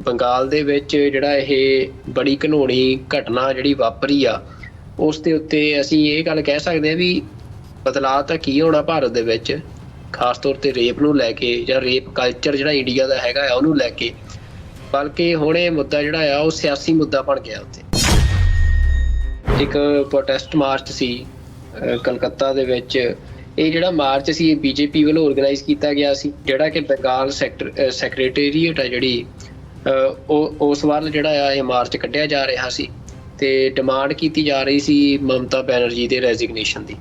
ਬੰਗਾਲ ਦੇ ਵਿੱਚ ਜਿਹੜਾ ਇਹ ਬੜੀ ਘਨੋਣੀ ਘਟਨਾ ਜਿਹੜੀ ਵਾਪਰੀ ਆ, ਉਸ ਦੇ ਉੱਤੇ ਅਸੀਂ ਇਹ ਗੱਲ ਕਹਿ ਸਕਦੇ ਹਾਂ ਵੀ ਬਦਲਾਅ ਤਾਂ ਕੀ ਹੋਣਾ ਭਾਰਤ ਦੇ ਵਿੱਚ, ਖਾਸ ਤੌਰ ਤੇ ਰੇਪ ਨੂੰ ਲੈ ਕੇ ਜਾਂ ਰੇਪ ਕਲਚਰ ਜਿਹੜਾ ਇੰਡੀਆ ਦਾ ਹੈਗਾ ਆ, ਉਹਨੂੰ ਲੈ ਕੇ, ਬਲਕਿ ਹੁਣ ਇਹ ਮੁੱਦਾ ਜਿਹੜਾ ਆ, ਉਹ ਸਿਆਸੀ ਮੁੱਦਾ ਬਣ ਗਿਆ ਉੱਥੇ। ਇੱਕ ਪ੍ਰੋਟੈਸਟ ਮਾਰਚ ਸੀ ਕਲਕੱਤਾ ਦੇ ਵਿੱਚ, ਇਹ ਜਿਹੜਾ ਮਾਰਚ ਸੀ, ਇਹ ਬੀਜੇਪੀ ਵੱਲੋਂ ਆਰਗੇਨਾਈਜ਼ ਕੀਤਾ ਗਿਆ ਸੀ, ਜਿਹੜਾ ਕਿ ਬੰਗਾਲ ਸੈਕਟਰ ਸੈਕਟਰੀਏਟ ਆ ਜਿਹੜੀ ਉਸ ਵੱਲ ਜਿਹੜਾ ਆ ਇਹ ਮਾਰਚ ਕੱਢਿਆ ਜਾ ਰਿਹਾ ਸੀ ਤੇ ਡਿਮਾਂਡ ਕੀਤੀ ਜਾ ਰਹੀ ਸੀ ਮਮਤਾ ਬੈਨਰਜੀ ਦੇ ਰੈਜ਼ਿਗਨੇਸ਼ਨ ਦੀ।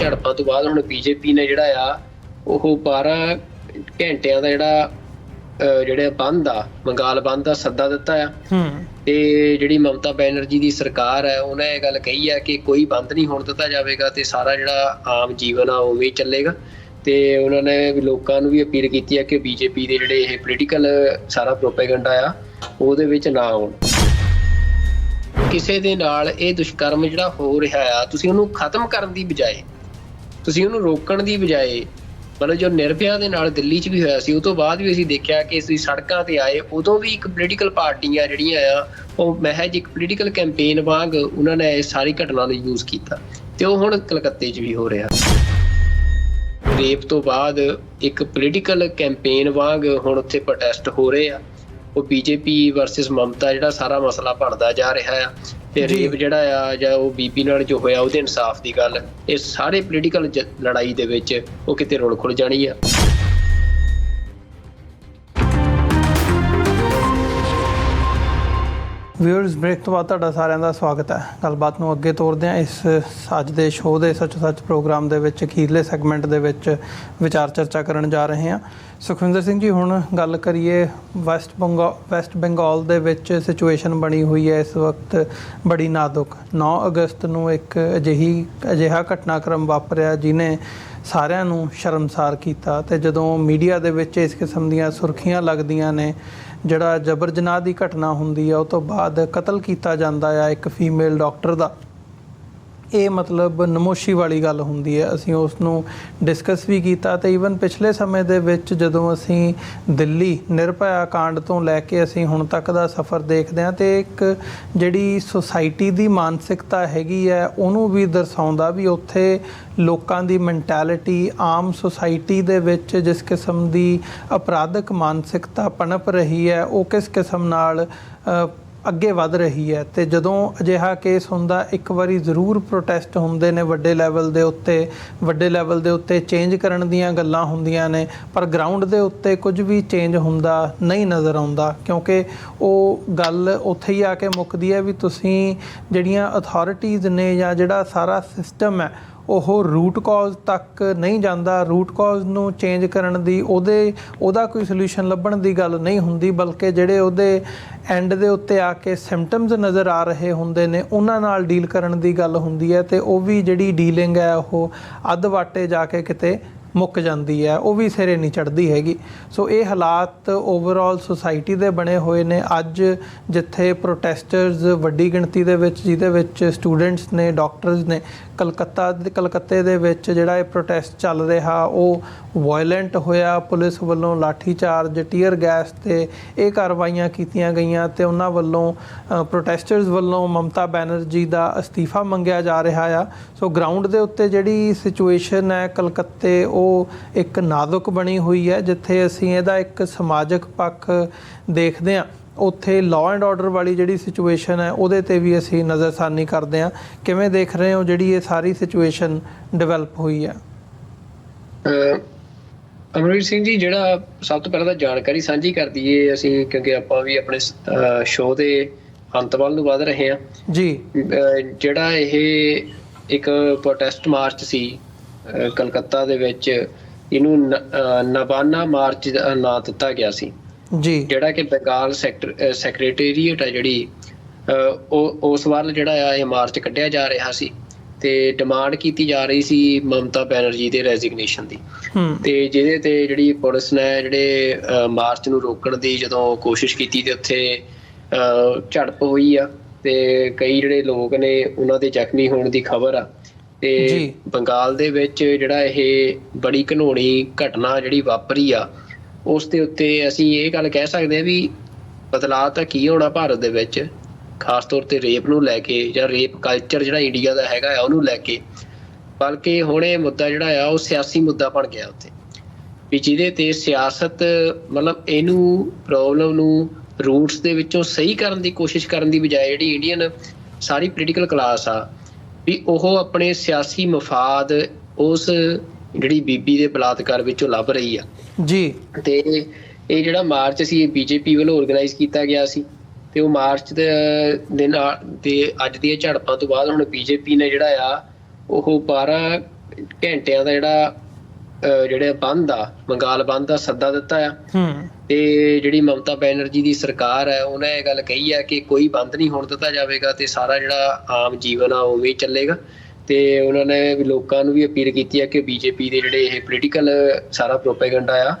ਝੜਪਾਂ ਤੋਂ ਬਾਅਦ ਹੁਣ ਬੀਜੇਪੀ ਨੇ ਜਿਹੜਾ ਆ ਉਹ 12 ਘੰਟਿਆਂ ਦਾ ਜਿਹੜਾ ਜਿਹੜਾ ਬੰਦ ਆ ਬੰਗਾਲ ਬੰਦ ਦਾ ਸੱਦਾ ਦਿੱਤਾ ਆ। ਹੂੰ। ਤੇ ਜਿਹੜੀ ਮਮਤਾ ਬੈਨਰਜੀ ਦੀ ਸਰਕਾਰ ਹੈ ਉਹਨੇ ਇਹ ਗੱਲ ਕਹੀ ਹੈ ਕਿ ਕੋਈ ਬੰਦ ਨਹੀਂ ਹੋਣ ਦਿੱਤਾ ਜਾਵੇਗਾ ਤੇ ਸਾਰਾ ਜਿਹੜਾ ਆਮ ਜੀਵਨ ਆ ਉਵੇਂ ਹੀ ਚੱਲੇਗਾ। ਤੇ ਉਹਨਾਂ ਨੇ ਲੋਕਾਂ ਨੂੰ ਵੀ ਅਪੀਲ ਕੀਤੀ ਹੈ ਕਿ ਬੀਜੇਪੀ ਦੇ ਜਿਹੜੇ ਇਹ ਪੋਲੀਟੀਕਲ ਸਾਰਾ ਪ੍ਰੋਪੇਗੈਂਡਾ ਆ, ਉਹਦੇ ਵਿੱਚ ਨਾ ਆਉਣ। ਕਿਸੇ ਦੇ ਨਾਲ ਇਹ ਦੁਸ਼ਕਰਮ ਜਿਹੜਾ ਹੋ ਰਿਹਾ ਆ, ਤੁਸੀਂ ਉਹਨੂੰ ਖਤਮ ਕਰਨ ਦੀ ਬਜਾਏ, ਤੁਸੀਂ ਉਹਨੂੰ ਰੋਕਣ ਦੀ ਬਜਾਏ, ਮਤਲਬ ਜੋ ਨਿਰਭਿਆ ਦੇ ਨਾਲ ਦਿੱਲੀ 'ਚ ਵੀ ਹੋਇਆ ਸੀ, ਉਹ ਤੋਂ ਬਾਅਦ ਵੀ ਅਸੀਂ ਦੇਖਿਆ ਕਿ ਅਸੀਂ ਸੜਕਾਂ ਤੇ ਆਏ, ਉਦੋਂ ਵੀ ਇੱਕ ਪੋਲੀਟੀਕਲ ਪਾਰਟੀਆਂ ਜਿਹੜੀਆਂ ਆ, ਉਹ ਮਹਿਜ ਇੱਕ ਪੋਲੀਟੀਕਲ ਕੈਂਪੇਨ ਵਾਂਗ ਉਹਨਾਂ ਨੇ ਇਹ ਸਾਰੀ ਘਟਨਾ ਨੂੰ ਯੂਜ਼ ਕੀਤਾ। ਤੇ ਉਹ ਹੁਣ ਕਲਕੱਤੇ 'ਚ ਵੀ ਹੋ ਰਿਹਾ। ਰੇਪ ਤੋਂ ਬਾਅਦ ਇੱਕ ਪੋਲੀਟੀਕਲ ਕੈਂਪੇਨ ਵਾਂਗ ਹੁਣ ਉੱਥੇ ਪ੍ਰੋਟੈਸਟ ਹੋ ਰਹੇ ਆ। ਉਹ ਬੀਜੇਪੀ ਵਰਸਸ ਮਮਤਾ ਜਿਹੜਾ ਸਾਰਾ ਮਸਲਾ ਬਣਦਾ ਜਾ ਰਿਹਾ ਆ। ਤੇ ਜੀ। ਰੇਪ ਜਿਹੜਾ ਆ ਜਾਂ ਉਹ ਬੀਪੀ ਨਾਲ ਜੋ ਹੋਇਆ ਉਹਦੇ ਇਨਸਾਫ ਦੀ ਗੱਲ ਇਹ ਸਾਰੇ ਪੋਲੀਟੀਕਲ ਲੜਾਈ ਦੇ ਵਿੱਚ ਉਹ ਕਿਤੇ ਰੁਲ ਖੁਲ ਜਾਣੀ ਆ। ਵਿਊਅਰਸ ਬ੍ਰੇਕ ਤੋਂ ਬਾਅਦ ਤੁਹਾਡਾ ਸਾਰਿਆਂ ਦਾ ਸਵਾਗਤ ਹੈ। ਗੱਲਬਾਤ ਨੂੰ ਅੱਗੇ ਤੋਰਦੇ ਹਾਂ। ਇਸ, ਅੱਜ ਦੇ ਸ਼ੋਅ ਦੇ ਸੱਚ ਸੱਚ ਪ੍ਰੋਗਰਾਮ ਦੇ ਵਿੱਚ ਅਖੀਰਲੇ ਸੈਗਮੈਂਟ ਦੇ ਵਿੱਚ ਵਿਚਾਰ ਚਰਚਾ ਕਰਨ ਜਾ ਰਹੇ ਹਾਂ। ਸੁਖਵਿੰਦਰ ਸਿੰਘ ਜੀ, ਹੁਣ ਗੱਲ ਕਰੀਏ ਵੈਸਟ ਬੰਗਾਲ ਵੈਸਟ ਬੰਗਾਲ ਦੇ ਵਿੱਚ ਸਿਚੁਏਸ਼ਨ ਬਣੀ ਹੋਈ ਹੈ ਇਸ ਵਕਤ ਬੜੀ ਨਾਜ਼ੁਕ। 9 ਅਗਸਤ ਨੂੰ ਇੱਕ ਅਜਿਹੀ, ਅਜਿਹਾ ਘਟਨਾਕ੍ਰਮ ਵਾਪਰਿਆ ਜਿਨੇ ਸਾਰਿਆਂ ਨੂੰ ਸ਼ਰਮਸਾਰ ਕੀਤਾ ਤੇ ਜਦੋਂ ਮੀਡੀਆ ਦੇ ਵਿੱਚ ਇਸ ਕਿਸਮ ਦੀਆਂ ਸੁਰਖੀਆਂ ਲੱਗਦੀਆਂ ਨੇ ਜਿਹੜਾ ਜਬਰ ਜਨਾਹ ਦੀ ਘਟਨਾ ਹੁੰਦੀ ਆ, ਉਹ ਤੋਂ ਬਾਅਦ ਕਤਲ ਕੀਤਾ ਜਾਂਦਾ ਆ ਇੱਕ ਫੀਮੇਲ ਡਾਕਟਰ ਦਾ। ਇਹ ਮਤਲਬ ਨਮੋਸ਼ੀ ਵਾਲੀ ਗੱਲ ਹੁੰਦੀ ਹੈ। ਅਸੀਂ ਉਸ ਨੂੰ ਡਿਸਕਸ ਵੀ ਕੀਤਾ ਤੇ ਈਵਨ ਪਿਛਲੇ ਸਮੇਂ ਦੇ ਵਿੱਚ ਜਦੋਂ ਅਸੀਂ ਦਿੱਲੀ ਨਿਰਭਇਆ ਕਾਂਡ ਤੋਂ ਲੈ ਕੇ ਅਸੀਂ ਹੁਣ ਤੱਕ ਦਾ ਸਫ਼ਰ ਦੇਖਦੇ ਹਾਂ ਤੇ ਇੱਕ ਜਿਹੜੀ ਸੁਸਾਇਟੀ ਦੀ ਮਾਨਸਿਕਤਾ ਹੈਗੀ ਹੈ, ਉਹਨੂੰ ਵੀ ਦਰਸਾਉਂਦਾ ਵੀ ਉੱਥੇ ਲੋਕਾਂ ਦੀ ਮੈਂਟੈਲਿਟੀ ਆਮ ਸੁਸਾਇਟੀ ਦੇ ਵਿੱਚ ਜਿਸ ਕਿਸਮ ਦੀ ਅਪਰਾਧਕ ਮਾਨਸਿਕਤਾ ਪਣਪ ਰਹੀ ਹੈ, ਉਹ ਕਿਸ ਕਿਸਮ ਨਾਲ ਅੱਗੇ ਵਧ ਰਹੀ ਹੈ ਤੇ ਜਦੋਂ ਅਜਿਹਾ ਕੇਸ ਹੁੰਦਾ, ਇੱਕ ਵਾਰੀ ਜ਼ਰੂਰ ਪ੍ਰੋਟੈਸਟ ਹੁੰਦੇ ਨੇ ਵੱਡੇ ਲੈਵਲ ਦੇ ਉੱਤੇ, ਵੱਡੇ ਲੈਵਲ ਦੇ ਉੱਤੇ ਚੇਂਜ ਕਰਨ ਦੀਆਂ ਗੱਲਾਂ ਹੁੰਦੀਆਂ ਨੇ, ਪਰ ਗਰਾਊਂਡ ਦੇ ਉੱਤੇ ਕੁਝ ਵੀ ਚੇਂਜ ਹੁੰਦਾ ਨਹੀਂ ਨਜ਼ਰ ਆਉਂਦਾ, ਕਿਉਂਕਿ ਉਹ ਗੱਲ ਉੱਥੇ ਹੀ ਆ ਕੇ ਮੁੱਕਦੀ ਹੈ ਵੀ ਤੁਸੀਂ ਜਿਹੜੀਆਂ ਅਥਾਰਟੀਆਂ ਨੇ ਜਾਂ ਜਿਹੜਾ ਸਾਰਾ ਸਿਸਟਮ ਹੈ ਉਹ ਰੂਟ ਕਾਜ਼ ਤੱਕ ਨਹੀਂ ਜਾਂਦਾ ਰੂਟ ਕਾਜ਼ ਨੂੰ ਚੇਂਜ ਕਰਨ ਦੀ ਉਹਦੇ, ਉਹਦਾ ਕੋਈ ਸੋਲੂਸ਼ਨ ਲੱਭਣ ਦੀ ਗੱਲ ਨਹੀਂ ਹੁੰਦੀ, ਬਲਕਿ ਜਿਹੜੇ ਉਹਦੇ ਐਂਡ ਦੇ ਉੱਤੇ ਆ ਕੇ ਸਿੰਪਟਮਸ ਨਜ਼ਰ ਆ ਰਹੇ ਹੁੰਦੇ ਨੇ, ਉਹਨਾਂ ਨਾਲ ਡੀਲ ਕਰਨ ਦੀ ਗੱਲ ਹੁੰਦੀ ਹੈ ਤੇ ਉਹ ਵੀ ਜਿਹੜੀ ਡੀਲਿੰਗ ਹੈ ਉਹ ਅੱਧ ਵਾਟੇ ਜਾ ਕੇ ਕਿਤੇ ਮੁੱਕ ਜਾਂਦੀ ਹੈ, ਉਹ ਵੀ ਸਿਰੇ ਨਹੀਂ ਚੜਦੀ ਹੈਗੀ। ਸੋ ਇਹ ਹਾਲਾਤ ਓਵਰਆਲ ਸੁਸਾਇਟੀ ਦੇ ਬਣੇ ਹੋਏ ਨੇ। ਅੱਜ ਜਿੱਥੇ ਪ੍ਰੋਟੈਸਟਰਸ ਵੱਡੀ ਗਿਣਤੀ ਦੇ ਵਿੱਚ, ਜਿਹਦੇ ਵਿੱਚ ਸਟੂਡੈਂਟਸ ਨੇ ਡਾਕਟਰਸ ਨੇ, ਕਲਕੱਤਾ, ਕਲਕੱਤੇ ਦੇ ਵਿੱਚ ਜਿਹੜਾ ਇਹ ਪ੍ਰੋਟੈਸਟ ਚੱਲ ਰਿਹਾ, ਉਹ ਵਾਇਲੈਂਟ ਹੋਇਆ। ਪੁਲਿਸ ਵੱਲੋਂ ਲਾਠੀਚਾਰਜ, ਟੀਅਰ ਗੈਸ ਤੇ ਇਹ ਕਾਰਵਾਈਆਂ ਕੀਤੀਆਂ ਗਈਆਂ ਤੇ ਉਹਨਾਂ ਵੱਲੋਂ ਪ੍ਰੋਟੈਸਟਰਸ ਵੱਲੋਂ ਮਮਤਾ ਬੈਨਰਜੀ ਦਾ ਅਸਤੀਫਾ ਮੰਗਿਆ ਜਾ ਰਿਹਾ ਆ। ਸੋ ਗਰਾਊਂਡ ਦੇ ਉੱਤੇ ਜਿਹੜੀ ਸਿਚੁਏਸ਼ਨ ਹੈ ਕਲਕੱਤੇ, ਉਹ ਇੱਕ ਨਾਜ਼ੁਕ ਬਣੀ ਹੋਈ ਹੈ, ਜਿੱਥੇ ਅਸੀਂ ਇਹਦਾ ਇੱਕ ਸਮਾਜਿਕ ਪੱਖ ਦੇਖਦੇ ਹਾਂ। ਉੱਥੇ ਲਾਅ ਐਂਡ ਆਰਡਰ ਵਾਲੀ ਜਿਹੜੀ ਸਿਚੁਏਸ਼ਨ ਹੈ, ਉਹਦੇ ਤੇ ਵੀ ਅਸੀਂ ਨਜ਼ਰਸਾਨੀ ਕਰਦੇ ਹਾਂ। ਕਿਵੇਂ ਦੇਖ ਰਹੇ ਹੋ ਜਿਹੜੀ ਇਹ ਸਾਰੀ ਸਿਚੁਏਸ਼ਨ ਡਿਵੈਲਪ ਹੋਈ ਹੈ? ਅਹ ਅਮਰਵੀਰ ਸਿੰਘ ਜੀ ਜਿਹੜਾ ਸਭ ਤੋਂ ਪਹਿਲਾਂ ਤਾਂ ਜਾਣਕਾਰੀ ਸਾਂਝੀ ਕਰ ਦਈਏ ਅਸੀਂ ਕਿਉਂਕਿ ਆਪਾਂ ਵੀ ਆਪਣੇ ਸ਼ੋਅ ਦੇ ਅੰਤ ਵੱਲ ਨੂੰ ਵਧ ਰਹੇ ਹਾਂ। ਜੀ। ਜਿਹੜਾ ਇਹ ਇੱਕ ਪ੍ਰੋਟੈਸਟ ਮਾਰਚ ਸੀ ਕਲਕੱਤਾ ਦੇ ਵਿੱਚ ਇਹਨੂੰ ਨਵਾਨਾ ਮਾਰਚ ਦਾ ਨਾਂ ਦਿੱਤਾ ਗਿਆ ਸੀ। ਜੀ। ਜਿਹੜਾ ਕਿ ਬੰਗਾਲ ਸੈਕਟਰ ਸੈਕਟਰੀਏਟ ਹੈ ਜਿਹੜੀ ਉਹ ਉਸ ਵੱਲ ਜਿਹੜਾ ਆ ਇਹ ਮਾਰਚ ਕੱਢਿਆ ਜਾ ਰਿਹਾ ਸੀ। ਤੇ ਡਿਮਾਂਡ ਕੀਤੀ ਜਾ ਰਹੀ ਸੀ ਮਮਤਾ ਬੈਨਰਜੀ ਦੇ ਰੈਜ਼ਿਗਨੇਸ਼ਨ ਦੀ। ਤੇ ਜਿਹਦੇ ਤੇ ਜਿਹੜੀ ਪੁਲਿਸ ਨੇ ਜਿਹੜੇ ਮਾਰਚ ਨੂੰ ਰੋਕਣ ਦੀ ਜਦੋਂ ਕੋਸ਼ਿਸ਼ ਕੀਤੀ ਤੇ ਉੱਥੇ ਝੜਪ ਹੋਈ ਆ ਤੇ ਕਈ ਜਿਹੜੇ ਲੋਕ ਨੇ ਉਹਨਾਂ ਦੇ ਜ਼ਖਮੀ ਹੋਣ ਦੀ ਖਬਰ ਆ। ਤੇ। ਬੰਗਾਲ ਦੇ ਵਿੱਚ ਜਿਹੜਾ ਇਹ ਬੜੀ ਘਨੋਣੀ ਘਟਨਾ ਜਿਹੜੀ ਵਾਪਰੀ ਆ ਉਸ ਦੇ ਉੱਤੇ ਅਸੀਂ ਇਹ ਗੱਲ ਕਹਿ ਸਕਦੇ ਹਾਂ ਵੀ ਬਦਲਾਅ ਤਾਂ ਕੀ ਹੋਣਾ ਭਾਰਤ ਦੇ ਵਿੱਚ। ਖਾਸ ਤੌਰ ਤੇ ਰੇਪ ਨੂੰ ਲੈ ਕੇ ਜਾਂ ਰੇਪ ਕਲਚਰ ਜਿਹੜਾ ਇੰਡੀਆ ਦਾ ਹੈਗਾ ਆ ਉਹਨੂੰ ਲੈ ਕੇ। ਬਲਕਿ ਹੁਣ ਇਹ ਮੁੱਦਾ ਜਿਹੜਾ ਆ ਉਹ ਸਿਆਸੀ ਮੁੱਦਾ ਬਣ ਗਿਆ ਉੱਥੇ। ਵੀ ਜਿਹਦੇ ਤੇ ਸਿਆਸਤ ਮਤਲਬ ਇਹਨੂੰ ਪ੍ਰੋਬਲਮ ਨੂੰ ਰੂਟਸ ਦੇ ਵਿੱਚੋਂ ਸਹੀ ਕਰਨ ਦੀ ਕੋਸ਼ਿਸ਼ ਕਰਨ ਦੀ ਬਜਾਏ ਜਿਹੜੀ ਇੰਡੀਅਨ ਸਾਰੀ ਪੋਲੀਟੀਕਲ ਕਲਾਸ ਆ ਵੀ ਉਹ ਆਪਣੇ ਸਿਆਸੀ ਮਫਾਦ ਉਸ ਜਿਹੜੀ ਬੀਬੀ ਦੇ ਬਲਾਤਕਾਰ ਵਿੱਚੋਂ ਲੱਭ ਰਹੀ ਆ। ਜੀ। ਤੇ ਇਹ ਜਿਹੜਾ ਮਾਰਚ ਸੀ ਇਹ ਬੀਜੇਪੀ ਵੱਲੋਂ ਆਰਗੇਨਾਈਜ਼ ਕੀਤਾ ਗਿਆ ਸੀ। ਤੇ ਉਹ ਮਾਰਚ ਦੇ ਦੇ ਨਾਲ ਤੇ ਅੱਜ ਦੀਆਂ ਝੜਪਾਂ ਤੋਂ ਬਾਅਦ ਹੁਣ ਬੀਜੇਪੀ ਨੇ ਜਿਹੜਾ ਆ ਉਹ 12 ਘੰਟਿਆਂ ਦਾ ਜਿਹੜਾ ਜਿਹੜਾ ਬੰਦ ਆ ਬੰਗਾਲ ਬੰਦ ਦਾ ਸੱਦਾ ਦਿੱਤਾ ਆ। ਹੂੰ। ਤੇ ਜਿਹੜੀ ਮਮਤਾ ਬੈਨਰਜੀ ਦੀ ਸਰਕਾਰ ਹੈ ਉਹਨੇ ਇਹ ਗੱਲ ਕਹੀ ਹੈ ਕਿ ਕੋਈ ਬੰਦ ਨਹੀਂ ਹੋਣ ਦਿੱਤਾ ਜਾਵੇਗਾ ਤੇ ਸਾਰਾ ਜਿਹੜਾ ਆਮ ਜੀਵਨ ਆ ਉਵੇਂ ਚੱਲੇਗਾ। ਤੇ ਉਹਨਾਂ ਨੇ ਲੋਕਾਂ ਨੂੰ ਵੀ ਅਪੀਲ ਕੀਤੀ ਹੈ ਕਿ ਬੀਜੇਪੀ ਦੇ ਜਿਹੜੇ ਇਹ ਪੋਲੀਟੀਕਲ ਸਾਰਾ ਪ੍ਰੋਪੇਗੈਂਡਾ ਆ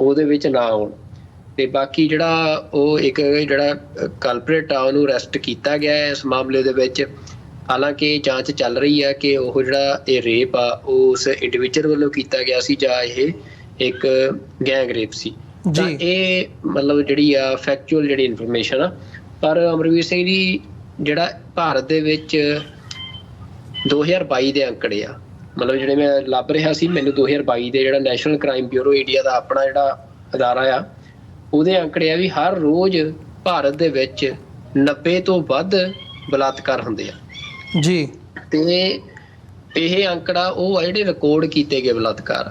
ਉਹਦੇ ਵਿੱਚ ਨਾ ਆਉਣ। ਤੇ ਬਾਕੀ ਜਿਹੜਾ ਉਹ ਇੱਕ ਜਿਹੜਾ ਕਲਪਰੇਟ ਆ ਉਹਨੂੰ ਅਰੈਸਟ ਕੀਤਾ ਗਿਆ ਹੈ ਇਸ ਮਾਮਲੇ ਦੇ ਵਿੱਚ। ਹਾਲਾਂਕਿ ਜਾਂਚ ਚੱਲ ਰਹੀ ਹੈ ਕਿ ਉਹ ਜਿਹੜਾ ਇਹ ਰੇਪ ਆ ਉਹ ਉਸ ਇੰਡੀਵਿਜੂਅਲ ਵੱਲੋਂ ਕੀਤਾ ਗਿਆ ਸੀ ਜਾਂ ਇਹ ਇੱਕ ਗੈਂਗ ਰੇਪ ਸੀ। ਤਾਂ ਜੀ। ਇਹ ਮਤਲਬ ਜਿਹੜੀ ਆ ਫੈਕਚੁਅਲ ਜਿਹੜੀ ਇਨਫੋਰਮੇਸ਼ਨ ਆ ਪਰ ਅਮਰਵੀਰ ਸਿੰਘ ਜੀ ਜਿਹੜਾ ਭਾਰਤ ਦੇ ਵਿੱਚ 2022 ਦੇ ਅੰਕੜੇ ਆ ਮਤਲਬ ਜਿਹੜੇ ਮੈਂ ਲੱਭ ਰਿਹਾ ਸੀ ਮੈਨੂੰ 2022 ਦੇ ਜਿਹੜਾ ਨੈਸ਼ਨਲ ਕ੍ਰਾਈਮ ਬਿਊਰੋ ਇੰਡੀਆ ਦਾ ਆਪਣਾ ਜਿਹੜਾ ਅਦਾਰਾ ਆ ਉਹਦੇ ਅੰਕੜੇ ਆ ਵੀ ਹਰ ਰੋਜ਼ ਭਾਰਤ ਦੇ ਵਿੱਚ 90 ਤੋਂ ਵੱਧ ਬਲਾਤਕਾਰ ਹੁੰਦੇ ਆ। ਜੀ। ਤੇ ਇਹ ਅੰਕੜਾ ਉਹ ਆ ਜਿਹੜੇ ਰਿਕਾਰਡ ਕੀਤੇ ਗਏ ਬਲਾਤਕਾਰ।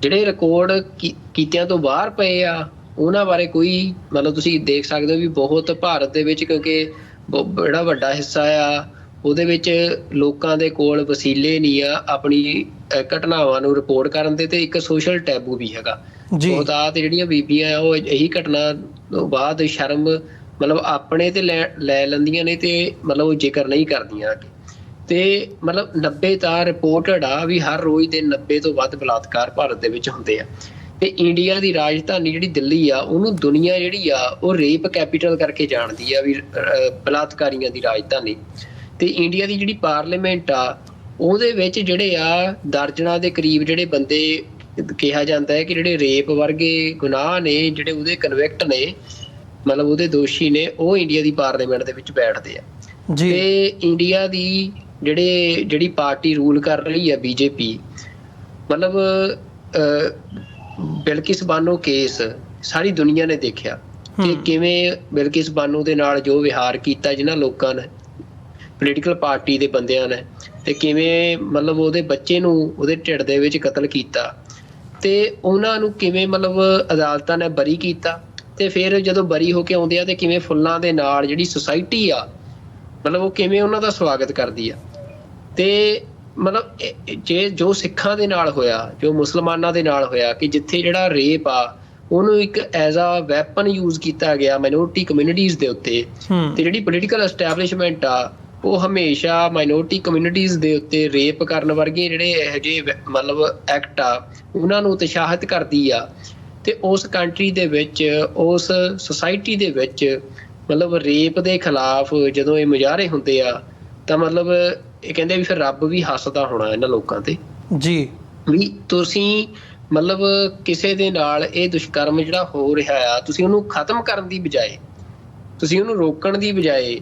ਜਿਹੜੇ ਰਿਕਾਰਡ ਕੀਤਿਆਂ ਤੋਂ ਬਾਹਰ ਪਏ ਆ ਉਹਨਾਂ ਬਾਰੇ ਕੋਈ ਮਤਲਬ ਤੁਸੀਂ ਦੇਖ ਸਕਦੇ ਹੋ ਵੀ ਬਹੁਤ ਭਾਰਤ ਦੇ ਵਿੱਚ ਕਿਉਂਕਿ ਬੜਾ ਵੱਡਾ ਹਿੱਸਾ ਆ ਉਹਦੇ ਵਿੱਚ ਲੋਕਾਂ ਦੇ ਕੋਲ ਵਸੀਲੇ ਨਹੀਂ ਆ ਆਪਣੀ ਘਟਨਾਵਾਂ ਨੂੰ ਰਿਪੋਰਟ ਕਰਨ ਦੇ ਤੇ ਇੱਕ ਸੋਸ਼ਲ ਟੈਬੂ ਵੀ ਹੈਗਾ। ਜੀ। ਬਹੁਤਾਤ ਜਿਹੜੀਆਂ ਬੀਬੀਆਂ ਆ, ਉਹ ਇਹੀ ਘਟਨਾ ਤੋਂ ਬਾਅਦ ਸ਼ਰਮ, ਮਤਲਬ ਆਪਣੇ ਤੇ ਲੈ ਲੈਂਦੀਆਂ ਨੇ ਤੇ ਮਤਲਬ ਉਹ ਜ਼ਿਕਰ ਨਹੀਂ ਕਰਦੀਆਂ ਤੇ ਮਤਲਬ 90 ਤਾਂ ਰਿਪੋਰਟਡ ਆ ਵੀ ਹਰ ਰੋਜ਼ ਦੇ 90 ਤੋਂ ਵੱਧ ਬਲਾਤਕਾਰ ਭਾਰਤ ਦੇ ਵਿੱਚ ਹੁੰਦੇ ਆ। ਤੇ ਇੰਡੀਆ ਦੀ ਰਾਜਧਾਨੀ ਜਿਹੜੀ ਦਿੱਲੀ ਆ, ਉਹਨੂੰ ਦੁਨੀਆ ਜਿਹੜੀ ਆ, ਉਹ ਰੇਪ ਕੈਪੀਟਲ ਕਰਕੇ ਜਾਣਦੀ ਆ ਵੀ ਬਲਾਤਕਾਰੀਆਂ ਦੀ ਰਾਜਧਾਨੀ। ਤੇ ਇੰਡੀਆ ਦੀ ਜਿਹੜੀ ਪਾਰਲੀਮੈਂਟ ਆ, ਉਹਦੇ ਵਿੱਚ ਜਿਹੜੇ ਆ, ਦਰਜਨਾਂ ਦੇ ਕਰੀਬ ਜਿਹੜੇ ਬੰਦੇ ਕਿਹਾ ਜਾਂਦਾ ਹੈ ਕਿ ਜਿਹੜੇ ਰੇਪ ਵਰਗੇ ਗੁਨਾਹ ਨੇ ਜਿਹੜੇ ਉਹਦੇ ਕਨਵਿਕਟ ਨੇ ਮਤਲਬ ਉਹਦੇ ਦੋਸ਼ੀ ਨੇ ਉਹ ਇੰਡੀਆ ਦੀ ਪਾਰਲੀਮੈਂਟ ਦੇ ਵਿੱਚ ਬੈਠਦੇ ਆ। ਜੀ। ਤੇ ਇੰਡੀਆ ਦੀ ਜਿਹੜੇ ਜਿਹੜੀ ਪਾਰਟੀ ਰੂਲ ਕਰ ਰਹੀ ਹੈ ਬੀਜੇਪੀ ਮਤਲਬ ਬਿਲਕਿਸ ਬਾਨੋ ਕੇਸ ਸਾਰੀ ਦੁਨੀਆ ਨੇ ਦੇਖਿਆ ਕਿ। ਕਿਵੇਂ ਬਿਲਕਿਸ ਬਾਨੋ ਦੇ ਨਾਲ ਜੋ ਵਿਹਾਰ ਕੀਤਾ ਜਿਨ੍ਹਾਂ ਲੋਕਾਂ ਨੇ ਪੋਲੀਟੀਕਲ ਪਾਰਟੀ ਦੇ ਬੰਦਿਆਂ ਨੇ ਤੇ ਕਿਵੇਂ ਮਤਲਬ ਉਹਦੇ ਬੱਚੇ ਨੂੰ ਉਹਦੇ ਢਿੱਡ ਦੇ ਵਿੱਚ ਕਤਲ ਕੀਤਾ। ਤੇ ਉਹਨਾਂ ਨੂੰ ਕਿਵੇਂ ਮਤਲਬ ਅਦਾਲਤਾਂ ਨੇ ਬਰੀ ਕੀਤਾ ਤੇ ਫਿਰ ਜਦੋਂ ਬਰੀ ਹੋ ਕੇ ਆਉਂਦੇ ਆ ਤੇ ਕਿਵੇਂ ਫੁੱਲਾਂ ਦੇ ਨਾਲ ਜਿਹੜੀ ਸੁਸਾਇਟੀ ਆ ਮਤਲਬ ਉਹ ਕਿਵੇਂ ਉਹਨਾਂ ਦਾ ਸਵਾਗਤ ਕਰਦੀ ਆ। ਤੇ ਮਤਲਬ ਜੇ ਜੋ ਸਿੱਖਾਂ ਦੇ ਨਾਲ ਹੋਇਆ ਜੋ ਮੁਸਲਮਾਨਾਂ ਦੇ ਨਾਲ ਹੋਇਆ ਕਿ ਜਿੱਥੇ ਜਿਹੜਾ ਰੇਪ ਆ ਉਹਨੂੰ ਇੱਕ ਐਜ਼ ਅ ਵੈਪਨ ਯੂਜ਼ ਕੀਤਾ ਗਿਆ ਮਾਈਨੋਰਿਟੀ ਕਮਿਊਨਿਟੀਜ਼ ਦੇ ਉੱਤੇ ਤੇ ਜਿਹੜੀ ਪੋਲੀਟੀਕਲ ਐਸਟੈਬਲਿਸ਼ਮੈਂਟ ਆ ਉਹ ਹਮੇਸ਼ਾ ਮਾਈਨੋਰਿਟੀ ਕਮਿਊਨਿਟੀਜ਼ ਦੇ ਉੱਤੇ ਰੇਪ ਕਰਨ ਵਰਗੇ ਜਿਹੜੇ ਵ- ਮਤਲਬ ਐਕਟ ਆ ਉਹਨਾਂ ਨੂੰ ਉਤਸ਼ਾਹਿਤ ਕਰਦੀ ਆ। ਤੇ ਉਸ ਕੰਟਰੀ ਦੇ ਵਿੱਚ ਉਸ ਸੁਸਾਇਟੀ ਦੇ ਵਿੱਚ ਮਤਲਬ ਰੇਪ ਦੇ ਖਿਲਾਫ ਜਦੋਂ ਇਹ ਮੁਜ਼ਾਹਰੇ ਹੁੰਦੇ ਆ ਤਾਂ ਮਤਲਬ ਇਹ ਕਹਿੰਦੇ ਵੀ ਫਿਰ ਰੱਬ ਵੀ ਹੱਸਦਾ ਹੋਣਾ ਇਹਨਾਂ ਲੋਕਾਂ ਤੇ। ਜੀ। ਵੀ ਤੁਸੀਂ ਮਤਲਬ ਕਿਸੇ ਦੇ ਨਾਲ ਇਹ ਦੁਸ਼ਕਰਮ ਜਿਹੜਾ ਹੋ ਰਿਹਾ ਆ ਤੁਸੀਂ ਉਹਨੂੰ ਖਤਮ ਕਰਨ ਦੀ ਬਜਾਏ ਤੁਸੀਂ ਉਹਨੂੰ ਰੋਕਣ ਦੀ ਬਜਾਏ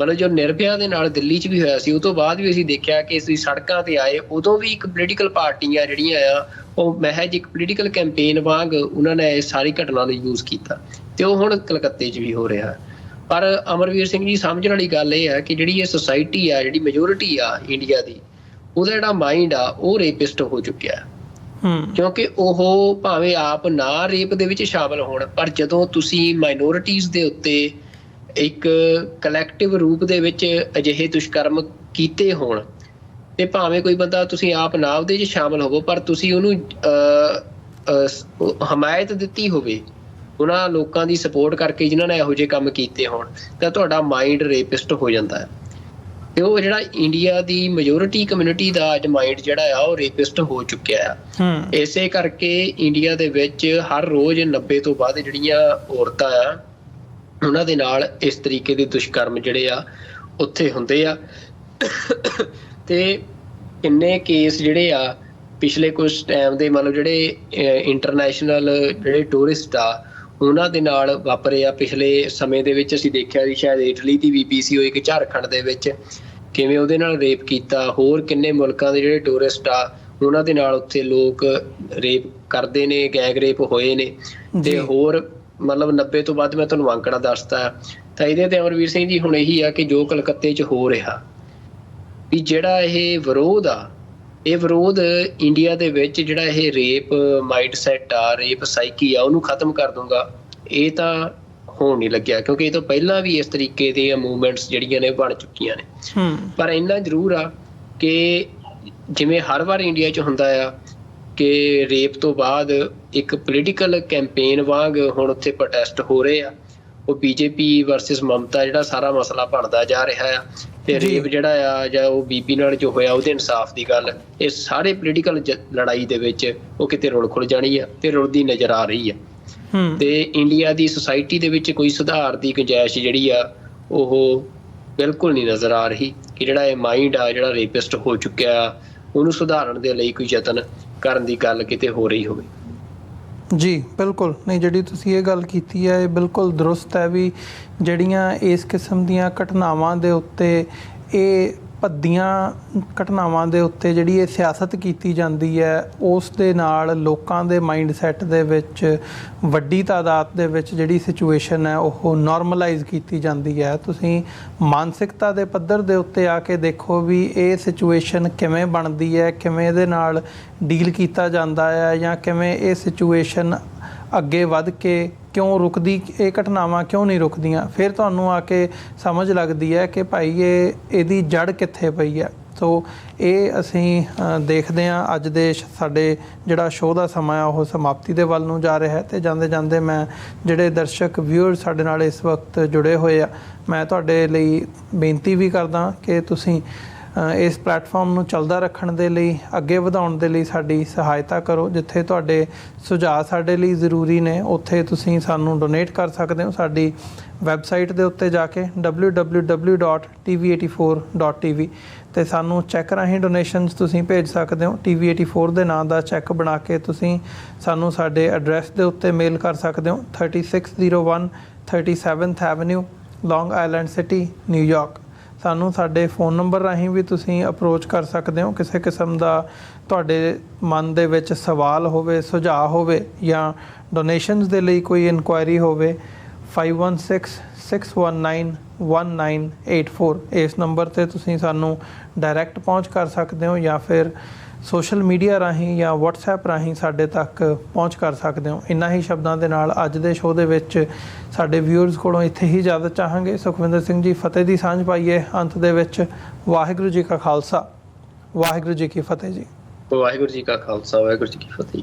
ਮਤਲਬ ਜੋ ਨਿਰਭਿਆ ਦੇ ਨਾਲ ਦਿੱਲੀ 'ਚ ਵੀ ਹੋਇਆ ਸੀ ਉਹ ਤੋਂ ਬਾਅਦ ਵੀ ਅਸੀਂ ਦੇਖਿਆ ਕਿ ਅਸੀਂ ਸੜਕਾਂ ਤੇ ਆਏ ਉਦੋਂ ਵੀ ਇੱਕ ਪੋਲੀਟੀਕਲ ਪਾਰਟੀਆਂ ਜਿਹੜੀਆਂ ਆ ਉਹ ਮਹਿਜ ਇੱਕ ਪੋਲੀਟੀਕਲ ਕੈਂਪੇਨ ਵਾਂਗ ਉਹਨਾਂ ਨੇ ਇਸ ਸਾਰੀ ਘਟਨਾ ਨੂੰ ਯੂਜ਼ ਕੀਤਾ ਤੇ ਉਹ ਹੁਣ ਕਲਕੱਤੇ 'ਚ ਵੀ ਹੋ ਰਿਹਾ। ਪਰ ਅਮਰਵੀਰ ਸਿੰਘ ਜੀ ਸਮਝਣ ਵਾਲੀ ਗੱਲ ਇਹ ਹੈ ਕਿ ਜਿਹੜੀ ਇਹ ਸੁਸਾਇਟੀ ਆ ਜਿਹੜੀ ਮੈਜੋਰਿਟੀ ਆ ਇੰਡੀਆ ਦੀ ਉਹਦਾ ਜਿਹੜਾ ਮਾਈਂਡ ਆ ਉਹ ਰੇਪਿਸਟ ਹੋ ਚੁੱਕਿਆ। ਕਿਉਂਕਿ ਉਹ ਭਾਵੇਂ ਆਪ ਨਾ ਰੇਪ ਦੇ ਵਿੱਚ ਸ਼ਾਮਲ ਹੋਣ ਪਰ ਜਦੋਂ ਤੁਸੀਂ ਮਾਈਨੋਰਿਟੀਜ਼ ਦੇ ਉੱਤੇ ਇੱਕ ਕਲੈਕਟਿਵ ਰੂਪ ਦੇ ਵਿੱਚ ਅਜਿਹੇ ਦੁਸ਼ਕਰਮ ਕੀਤੇ ਹੋਣ। ਤੇ ਭਾਵੇਂ ਕੋਈ ਬੰਦਾ ਤੁਸੀਂ ਆਪ ਨਾ ਉਹਦੇ 'ਚ ਸ਼ਾਮਲ ਹੋਵੋ ਪਰ ਤੁਸੀਂ ਉਹਨੂੰ ਹਮਾਇਤ ਦਿੱਤੀ ਹੋਵੇ ਉਹਨਾਂ ਲੋਕਾਂ ਦੀ ਸਪੋਰਟ ਕਰਕੇ ਜਿਨ੍ਹਾਂ ਨੇ ਇਹੋ ਜਿਹੇ ਕੰਮ ਕੀਤੇ ਹੋਣ ਤਾਂ ਤੁਹਾਡਾ ਮਾਈਂਡ ਰੇਪਿਸਟ ਹੋ ਜਾਂਦਾ ਹੈ। ਤੇ ਉਹ ਜਿਹੜਾ ਇੰਡੀਆ ਦੀ ਮੈਜੋਰਿਟੀ ਕਮਿਊਨਿਟੀ ਦਾ ਅੱਜ ਮਾਈਂਡ ਜਿਹੜਾ ਆ ਉਹ ਰੇਪਿਸਟ ਹੋ ਚੁੱਕਿਆ ਆ। ਹੂੰ। ਇਸੇ ਕਰਕੇ ਇੰਡੀਆ ਦੇ ਵਿੱਚ ਹਰ ਰੋਜ਼ 90 ਤੋਂ ਵੱਧ ਜਿਹੜੀਆਂ ਔਰਤਾਂ ਆ ਉਹਨਾਂ ਦੇ ਨਾਲ ਇਸ ਤਰੀਕੇ ਦੇ ਦੁਸ਼ਕਰਮ ਜਿਹੜੇ ਆ ਉੱਥੇ ਹੁੰਦੇ ਆ। ਤੇ ਕਿੰਨੇ ਕੇਸ ਜਿਹੜੇ ਆ ਪਿਛਲੇ ਕੁਝ ਟਾਈਮ ਦੇ ਮਤਲਬ ਜਿਹੜੇ ਇੰਟਰਨੈਸ਼ਨਲ ਜਿਹੜੇ ਟੂਰਿਸਟ ਆ ਉਹਨਾਂ ਦੇ ਨਾਲ ਵਾਪਰੇ ਆ। ਪਿਛਲੇ ਸਮੇਂ ਦੇ ਵਿੱਚ ਅਸੀਂ ਦੇਖਿਆ ਸੀ ਸ਼ਾਇਦ ਇਟਲੀ ਦੀ ਬੀਬੀਸੀ ਹੋਈ ਕਿ ਝਾਰਖੰਡ ਦੇ ਵਿੱਚ ਕਿਵੇਂ ਉਹਦੇ ਨਾਲ ਰੇਪ ਕੀਤਾ ਹੋਰ ਕਿੰਨੇ ਮੁਲਕਾਂ ਦੇ ਜਿਹੜੇ ਟੂਰਿਸਟ ਆ ਉਹਨਾਂ ਦੇ ਨਾਲ ਉੱਥੇ ਲੋਕ ਰੇਪ ਕਰਦੇ ਨੇ ਗੈਂਗ ਰੇਪ ਹੋਏ ਨੇ। ਤੇ ਹੋਰ ਮਤਲਬ 90 ਤੋਂ ਬਾਅਦ ਮੈਂ ਤੁਹਾਨੂੰ ਅੰਕੜਾ ਦੱਸਤਾ। ਤਾਂ ਇਹਦੇ ਤੇ ਅਮਰਵੀਰ ਸਿੰਘ ਜੀ ਹੁਣ ਇਹੀ ਆ ਕਿ ਜੋ ਕਲਕੱਤੇ 'ਚ ਹੋ ਰਿਹਾ ਵੀ ਜਿਹੜਾ ਇਹ ਵਿਰੋਧ ਆ ਇਹ ਵਿਰੋਧ ਇੰਡੀਆ ਦੇ ਵਿੱਚ ਜਿਹੜਾ ਇਹ ਰੇਪ ਮਾਈਂਡਸੈਟ ਆ ਰੇਪ ਸਾਈਕੀ ਆ ਉਹਨੂੰ ਖਤਮ ਕਰ ਦੂੰਗਾ ਇਹ ਤਾਂ ਹੋਣ ਨਹੀਂ ਲੱਗਿਆ ਕਿਉਂਕਿ ਇਹ ਤੋਂ ਪਹਿਲਾਂ ਵੀ ਇਸ ਤਰੀਕੇ ਦੀਆਂ ਮੂਵਮੈਂਟਸ ਜਿਹੜੀਆਂ ਨੇ ਬਣ ਚੁੱਕੀਆਂ ਨੇ। ਪਰ ਇੰਨਾ ਜ਼ਰੂਰ ਆ ਕਿ ਜਿਵੇਂ ਹਰ ਵਾਰ ਇੰਡੀਆ 'ਚ ਹੁੰਦਾ ਆ ਕਿ ਰੇਪ ਤੋਂ ਬਾਅਦ ਇੱਕ ਪੋਲੀਟੀਕਲ ਕੈਂਪੇਨ ਵਾਂਗ ਹੁਣ ਉੱਥੇ ਪ੍ਰੋਟੈਸਟ ਹੋ ਰਹੇ ਆ। ਉਹ ਬੀਜੇਪੀ ਵਰਸਸ ਮਮਤਾ ਜਿਹੜਾ ਸਾਰਾ ਮਸਲਾ ਬਣਦਾ ਜਾ ਰਿਹਾ ਆ ਤੇ। ਰੇਪ ਜਿਹੜਾ ਆ ਜਾਂ ਉਹ ਬੀਬੀ ਨਾਲ ਜੋ ਹੋਇਆ ਉਹਦੇ ਇਨਸਾਫ ਦੀ ਗੱਲ ਇਹ ਸਾਰੇ ਪੋਲੀਟੀਕਲ ਲੜਾਈ ਦੇ ਵਿੱਚ ਉਹ ਕਿਤੇ ਰੁਲ ਖੁਲ ਜਾਣੀ ਆ ਤੇ ਰੁਲਦੀ ਨਜ਼ਰ ਆ ਰਹੀ ਆ। ਹੂੰ। ਤੇ ਇੰਡੀਆ ਦੀ ਸੁਸਾਇਟੀ ਦੇ ਵਿੱਚ ਕੋਈ ਸੁਧਾਰ ਦੀ ਗੁੰਜਾਇਸ਼ ਜਿਹੜੀ ਆ ਉਹ ਬਿਲਕੁਲ ਨਹੀਂ ਨਜ਼ਰ ਆ ਰਹੀ ਕਿ ਜਿਹੜਾ ਇਹ ਮਾਈਂਡ ਆ ਜਿਹੜਾ ਰੇਪਿਸਟ ਹੋ ਚੁੱਕਿਆ ਆ, ਉਹਨੂੰ ਸੁਧਾਰਨ ਦੇ ਲਈ ਕੋਈ ਯਤਨ ਕਰਨ ਦੀ ਗੱਲ ਕਿਤੇ ਹੋ ਰਹੀ ਹੋਵੇ। ਜੀ, ਬਿਲਕੁਲ। ਨਹੀਂ, ਜਿਹੜੀ ਤੁਸੀਂ ਇਹ ਗੱਲ ਕੀਤੀ ਹੈ, ਇਹ ਬਿਲਕੁਲ ਦਰੁਸਤ ਹੈ ਵੀ ਜਿਹੜੀਆਂ ਇਸ ਕਿਸਮ ਦੀਆਂ ਘਟਨਾਵਾਂ ਦੇ ਉੱਤੇ ਇਹ ਭੱਦੀਆਂ ਘਟਨਾਵਾਂ ਦੇ ਉੱਤੇ ਜਿਹੜੀ ਇਹ ਸਿਆਸਤ ਕੀਤੀ ਜਾਂਦੀ ਹੈ, ਉਸ ਦੇ ਨਾਲ ਲੋਕਾਂ ਦੇ ਮਾਈਂਡ ਸੈਟ ਦੇ ਵਿੱਚ, ਵੱਡੀ ਤਾਦਾਦ ਦੇ ਵਿੱਚ ਜਿਹੜੀ ਸਿਚੁਏਸ਼ਨ ਹੈ, ਉਹ ਨਾਰਮਲਾਈਜ਼ ਕੀਤੀ ਜਾਂਦੀ ਹੈ। ਤੁਸੀਂ ਮਾਨਸਿਕਤਾ ਦੇ ਪੱਧਰ ਦੇ ਉੱਤੇ ਆ ਕੇ ਦੇਖੋ ਵੀ ਇਹ ਸਿਚੁਏਸ਼ਨ ਕਿਵੇਂ ਬਣਦੀ ਹੈ, ਕਿਵੇਂ ਇਹਦੇ ਨਾਲ ਡੀਲ ਕੀਤਾ ਜਾਂਦਾ ਹੈ ਜਾਂ ਕਿਵੇਂ ਇਹ ਸਿਚੁਏਸ਼ਨ ਅੱਗੇ ਵੱਧ ਕੇ ਕਿਉਂ ਰੁਕਦੀ, ਇਹ ਘਟਨਾਵਾਂ ਕਿਉਂ ਨਹੀਂ ਰੁਕਦੀਆਂ? ਫਿਰ ਤੁਹਾਨੂੰ ਆ ਕੇ ਸਮਝ ਲੱਗਦੀ ਹੈ ਕਿ ਭਾਈ ਇਹ, ਇਹਦੀ ਜੜ ਕਿੱਥੇ ਪਈ ਹੈ? ਸੋ ਇਹ ਅਸੀਂ ਦੇਖਦੇ ਹਾਂ ਅੱਜ ਦੇ ਸ਼- ਸਾਡੇ ਜਿਹੜਾ ਸ਼ੋਅ ਦਾ ਸਮਾਂ ਆ ਉਹ ਸਮਾਪਤੀ ਦੇ ਵੱਲ ਨੂੰ ਜਾ ਰਿਹਾ ਹੈ ਤੇ ਜਾਂਦੇ ਜਾਂਦੇ ਮੈਂ ਜਿਹੜੇ ਦਰਸ਼ਕ ਵਿਊਅਰ ਸਾਡੇ ਨਾਲ ਇਸ ਵਕਤ ਜੁੜੇ ਹੋਏ ਆ, ਮੈਂ ਤੁਹਾਡੇ ਲਈ ਬੇਨਤੀ ਵੀ ਕਰਦਾ ਕਿ ਤੁਸੀਂ ਇਸ ਪਲੇਟਫਾਰਮ ਨੂੰ ਚੱਲਦਾ ਰੱਖਣ ਦੇ ਲਈ, ਅੱਗੇ ਵਧਾਉਣ ਦੇ ਲਈ ਸਾਡੀ ਸਹਾਇਤਾ ਕਰੋ, ਜਿੱਥੇ ਤੁਹਾਡੇ ਸੁਝਾਅ ਸਾਡੇ ਲਈ ਜ਼ਰੂਰੀ ਨੇ, ਉੱਥੇ ਤੁਸੀਂ ਸਾਨੂੰ ਡੋਨੇਟ ਕਰ ਸਕਦੇ ਹੋ ਸਾਡੀ ਵੈਬਸਾਈਟ ਦੇ ਉੱਤੇ ਜਾ ਕੇ www.tv84.tv ਤੇ ਸਾਨੂੰ ਚੈੱਕ ਰਾਹੀਂ ਡੋਨੇਸ਼ਨਸ ਤੁਸੀਂ ਭੇਜ ਸਕਦੇ ਹੋ TV84 ਦੇ ਨਾਂ ਦਾ ਚੈੱਕ ਬਣਾ ਕੇ ਤੁਸੀਂ ਸਾਨੂੰ ਸਾਡੇ ਐਡਰੈਸ ਦੇ ਉੱਤੇ ਮੇਲ ਕਰ ਸਕਦੇ ਹੋ 3601 37th avenue Long Island City New York ਸਾਨੂੰ ਸਾਡੇ ਫੋਨ ਨੰਬਰ ਰਾਹੀਂ ਵੀ ਤੁਸੀਂ ਅਪਰੋਚ ਕਰ ਸਕਦੇ ਹੋ। ਕਿਸੇ ਕਿਸਮ ਦਾ ਤੁਹਾਡੇ ਮਨ ਦੇ ਵਿੱਚ ਸਵਾਲ ਹੋਵੇ, ਸੁਝਾਅ ਹੋਵੇ ਜਾਂ ਡੋਨੇਸ਼ਨਸ ਦੇ ਲਈ ਕੋਈ ਇਨਕੁਆਇਰੀ ਹੋਵੇ 5166191984 ਇਸ ਨੰਬਰ ਤੇ ਤੁਸੀਂ ਸਾਨੂੰ ਡਾਇਰੈਕਟ ਪਹੁੰਚ ਕਰ ਸਕਦੇ ਹੋ ਜਾਂ ਫਿਰ ਸੋਸ਼ਲ ਮੀਡੀਆ ਰਾਹੀਂ ਜਾਂ WhatsApp ਰਾਹੀਂ ਸਾਡੇ ਤੱਕ ਪਹੁੰਚ ਕਰ ਸਕਦੇ ਹੋ। ਇਨ੍ਹਾਂ ਹੀ ਸ਼ਬਦਾਂ ਦੇ ਨਾਲ ਅੱਜ ਦੇ ਸ਼ੋਅ ਦੇ ਵਿੱਚ ਸਾਡੇ ਵਿਊਅਰਸ ਕੋਲੋਂ ਇੱਥੇ ਹੀ ਇਜਾਜ਼ਤ ਚਾਹਾਂਗੇ। ਸੁਖਵਿੰਦਰ ਸਿੰਘ ਜੀ, ਫਤਿਹ ਦੀ ਸਾਂਝ ਪਾਈਏ ਅੰਤ ਦੇ ਵਿੱਚ। ਵਾਹਿਗੁਰੂ ਜੀ ਕਾ ਖਾਲਸਾ। ਵਾਹਿਗੁਰੂ ਜੀ ਕੀ ਫਤਿਹ ਜੀ। ਵਾਹਿਗੁਰੂ ਜੀ ਕਾ ਖਾਲਸਾ, ਵਾਹਿਗੁਰੂ ਜੀ ਕੀ ਫਤਿਹ।